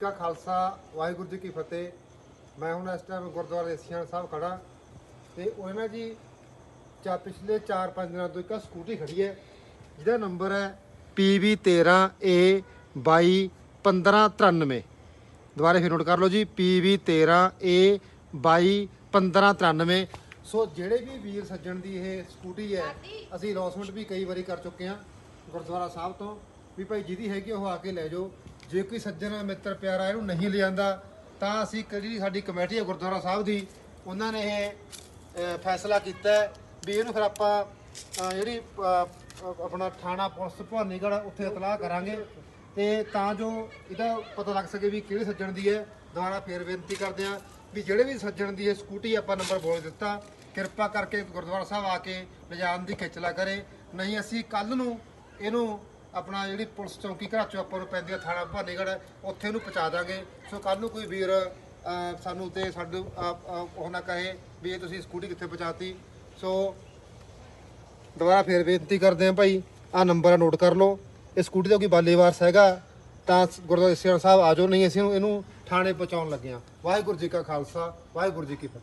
ਕਾ ਖਾਲਸਾ ਵਾਹਿਗੁਰੂ ਜੀ ਕੀ ਫਤਿਹ। ਮੈਂ ਹੁਣ ਇਸ ਟਾਈਮ ਗੁਰਦੁਆਰਾ ਏਸੀਆਂ ਸਾਹਿਬ ਖੜਾ ਤੇ ਉਹ ਨਾ ਜੀ ਚਾ ਪਿਛਲੇ 4-5 ਦਿਨਾਂ ਤੋਂ ਇੱਕ ਸਕੂਟੀ ਖੜੀ ਹੈ ਜਿਹਦਾ ਨੰਬਰ ਹੈ PV13A 221593 ਦੁਬਾਰਾ ਫਿਰ ਨੋਟ ਕਰ ਲਓ ਜੀ PV13A 221593 ਸੋ ਜਿਹੜੇ ਵੀ ਵੀਰ ਸੱਜਣ ਦੀ ਇਹ ਸਕੂਟੀ ਹੈ ਅਸੀਂ ਲੌਸਮੈਂਟ ਵੀ ਕਈ ਵਾਰੀ ਕਰ ਚੁੱਕੇ ਹਾਂ ਗੁਰਦੁਆਰਾ ਸਾਹਿਬ ਤੋਂ ਵੀ ਭਾਈ ਜਿਹਦੀ ਹੈਗੀ ਉਹ ਆ ਕੇ ਲੈ ਜਾਓ। ਜੇ ਕੋਈ ਸੱਜਣ ਮਿੱਤਰ ਪਿਆਰਾ ਇਹਨੂੰ ਨਹੀਂ ਲਿਆਂਦਾ, ਤਾਂ ਅਸੀਂ ਜਿਹੜੀ ਸਾਡੀ ਕਮੇਟੀ ਹੈ ਗੁਰਦੁਆਰਾ ਸਾਹਿਬ ਦੀ, ਉਹਨਾਂ ਨੇ ਇਹ ਫੈਸਲਾ ਕੀਤਾ ਵੀ ਇਹਨੂੰ ਫਿਰ ਆਪਾਂ ਜਿਹੜੀ ਆਪਣਾ ਥਾਣਾ ਪੁਲਿਸ ਭਵਾਨੀਗੜ੍ਹ ਉੱਥੇ ਇਤਲਾਹ ਕਰਾਂਗੇ। ਤੇ ਤਾਂ ਜੋ ਇਹਦਾ ਪਤਾ ਲੱਗ ਸਕੇ ਵੀ ਕਿਹੜੇ ਸੱਜਣ ਦੀ ਹੈ, ਦੁਬਾਰਾ ਫੇਰ ਬੇਨਤੀ ਕਰਦੇ ਹਾਂ ਵੀ ਜਿਹੜੇ ਵੀ ਸੱਜਣ ਦੀ ਇਹ ਸਕੂਟੀ ਆਪਾਂ ਨੰਬਰ ਬੋਲ ਦਿੱਤਾ, ਕਿਰਪਾ ਕਰਕੇ ਗੁਰਦੁਆਰਾ ਸਾਹਿਬ ਆ ਕੇ ਲਿਜਾਣ ਦੀ ਖੇਚਲਾ ਕਰੇ। ਨਹੀਂ, ਅਸੀਂ ਕੱਲ ਨੂੰ ਇਹਨੂੰ ਆਪਣਾ ਜਿਹੜੀ ਪੁਲਿਸ ਚੌਂਕੀ ਘਰਾਂ ਚੋਂ ਆਪਾਂ ਨੂੰ ਪੈਂਦੀ ਆ, ਥਾਣਾ ਭਵਾਨੀਗੜ੍ਹ, ਉੱਥੇ ਉਹਨੂੰ ਪਹੁੰਚਾ ਦਾਂਗੇ। ਸੋ ਕੱਲ ਨੂੰ ਕੋਈ ਵੀਰ ਸਾਨੂੰ ਤੇ ਸਾਡੇ ਉਹ ਨਾ ਕਹੇ ਵੀ ਇਹ ਤੁਸੀਂ ਸਕੂਟੀ ਕਿੱਥੇ ਪਹੁੰਚਾਤੀ। ਸੋ ਦੁਬਾਰਾ ਫੇਰ ਬੇਨਤੀ ਕਰਦੇ ਹਾਂ ਭਾਈ ਆ ਨੰਬਰ ਨੋਟ ਕਰ ਲਓ। ਇਹ ਸਕੂਟੀ ਦਾ ਕੋਈ ਬਾਲੇਵਾਰਸ ਹੈਗਾ, ਤਾਂ ਗੁਰਦੁਆਰਾ ਸਿਆਣ ਸਾਹਿਬ ਆਜੋ ਨਹੀਂ ਅਸੀਂ ਇਹਨੂੰ ਥਾਣੇ ਪਹੁੰਚਾਉਣ ਲੱਗੇ ਹਾਂ। ਵਾਹਿਗੁਰੂ ਜੀ ਕਾ ਖਾਲਸਾ, ਵਾਹਿਗੁਰੂ ਜੀ ਕੀ ਫਤਿਹ।